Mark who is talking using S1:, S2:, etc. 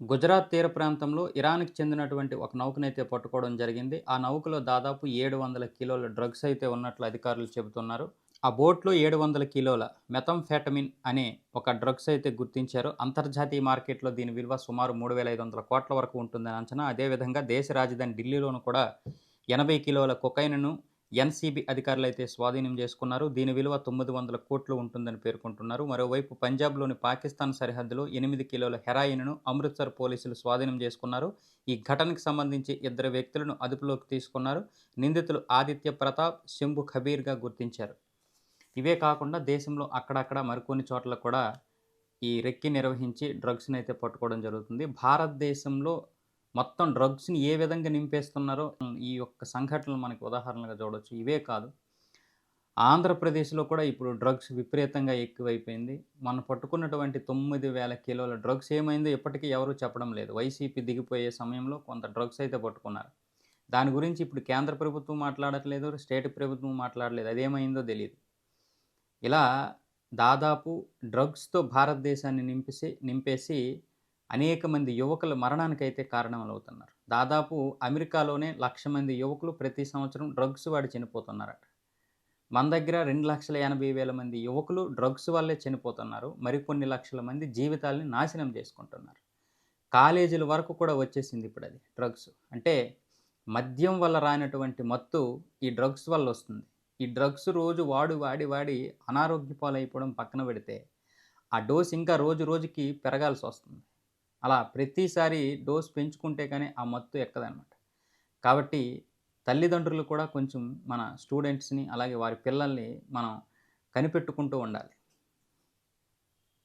S1: గుజరాత్ తీర ప్రాంతంలో ఇరాన్‌కి చెందినటువంటి ఒక నౌకనైతే పట్టుకోవడం జరిగింది. ఆ నౌకలో దాదాపు 700 కిలోల డ్రగ్స్ అయితే ఉన్నట్లు అధికారులు చెబుతున్నారు. ఆ బోట్‌లో 700 కిలోల మెథంఫెటమిన్ అనే ఒక డ్రగ్స్ అయితే గుర్తించారు. అంతర్జాతీయ మార్కెట్‌లో దీని విలువ సుమారు 3,500 కోట్ల వరకు ఉంటుందని అంచనా. అదేవిధంగా దేశ రాజధాని ఢిల్లీలోను కూడా 80 కిలోల కొకైన్‌ను ఎన్‌సీబీ అయితే స్వాధీనం చేసుకున్నారు. దీని విలువ 900 కోట్లు ఉంటుందని పేర్కొంటున్నారు. మరోవైపు పంజాబ్‌లోని పాకిస్తాన్ సరిహద్దులో ఎనిమిది కిలోల హెరాయిన్‌ను అమృత్సర్ పోలీసులు స్వాధీనం చేసుకున్నారు. ఈ ఘటనకు సంబంధించి ఇద్దరు వ్యక్తులను అదుపులోకి తీసుకున్నారు. నిందితులు ఆదిత్య ప్రతాప్, శంభు ఖబీర్‌గా గుర్తించారు. ఇవే కాకుండా దేశంలో అక్కడక్కడ మరికొన్ని చోట్ల కూడా ఈ రెక్కి నిర్వహించి డ్రగ్స్‌నైతే పట్టుకోవడం జరుగుతుంది. భారతదేశంలో మొత్తం డ్రగ్స్‌ని ఏ విధంగా నింపేస్తున్నారో ఈ యొక్క సంఘటనలు మనకి ఉదాహరణగా చూడవచ్చు ఇవే కాదు ఆంధ్రప్రదేశ్‌లో కూడా ఇప్పుడు డ్రగ్స్ విపరీతంగా ఎక్కువైపోయింది. మనం పట్టుకున్నటువంటి 9000 కిలోల డ్రగ్స్ ఏమైందో ఇప్పటికీ ఎవరూ చెప్పడం లేదు. వైసీపీ దిగిపోయే సమయంలో కొంత డ్రగ్స్ అయితే పట్టుకున్నారు. దాని గురించి ఇప్పుడు కేంద్ర ప్రభుత్వం మాట్లాడట్లేదు. స్టేట్ ప్రభుత్వం మాట్లాడలేదు. అదేమైందో తెలియదు ఇలా దాదాపు డ్రగ్స్‌తో భారతదేశాన్ని నింపేసి నింపేసి అనేక మంది యువకుల మరణానికైతే కారణమవుతున్నారు దాదాపు అమెరికాలోనే లక్ష మంది యువకులు ప్రతి సంవత్సరం డ్రగ్స్ వాడి చనిపోతున్నారట. మన దగ్గర 2,80,000 మంది యువకులు డ్రగ్స్ వల్లే చనిపోతున్నారు. మరికొన్ని లక్షల మంది జీవితాల్ని నాశనం చేసుకుంటున్నారు. కాలేజీల వరకు కూడా వచ్చేసింది ఇప్పుడు అది డ్రగ్స్. అంటే మద్యం వల్ల రానటువంటి మత్తు ఈ డ్రగ్స్ వల్ల వస్తుంది. ఈ డ్రగ్స్ రోజు వాడు వాడి వాడి అనారోగ్య పాలైపోవడం పక్కన పెడితే ఆ డోస్ ఇంకా రోజు రోజుకి పెరగాల్సి వస్తుంది అలా ప్రతిసారి డోస్ పెంచుకుంటే కానీ ఆ మత్తు ఎక్కదనమాట. కాబట్టి తల్లిదండ్రులు కూడా కొంచెం మన స్టూడెంట్స్‌ని అలాగే వారి పిల్లల్ని మనం కనిపెట్టుకుంటూ ఉండాలి.